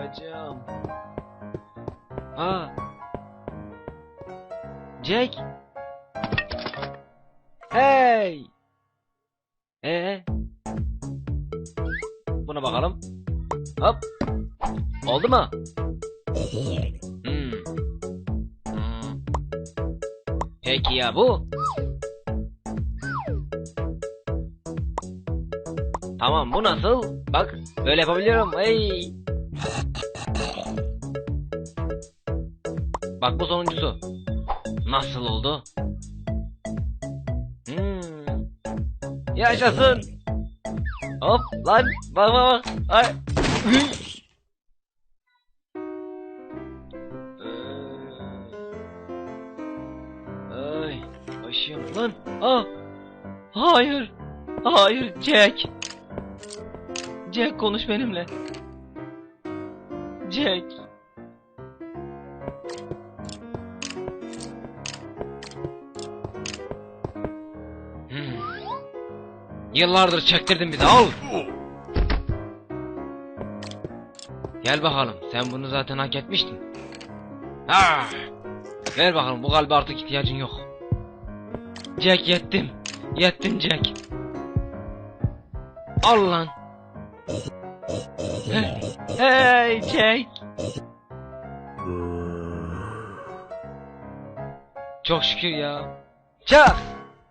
bacım. Aa. Jack. Hey. Ee. Buna bakalım. Hop. Oldu mu? Hmm. Hmm. Peki ya bu? Tamam bu nasıl? Bak böyle yapabiliyorum. Hey. Bak bu sonuncusu. Nasıl oldu? Hmm. Yaşasın. Hop lan bak bak bak. Ay. Ay. Başım lan. Ah. Hayır. Hayır Jack. Jack konuş benimle. Jack. Yıllardır çektirdin bizi al. Gel bakalım sen bunu zaten hak etmiştin. Ah! Ver bakalım bu kalbe artık ihtiyacın yok. Jack yettim. Yettim Jack. Al lan. Hey, Jack. Çok şükür ya. Çak.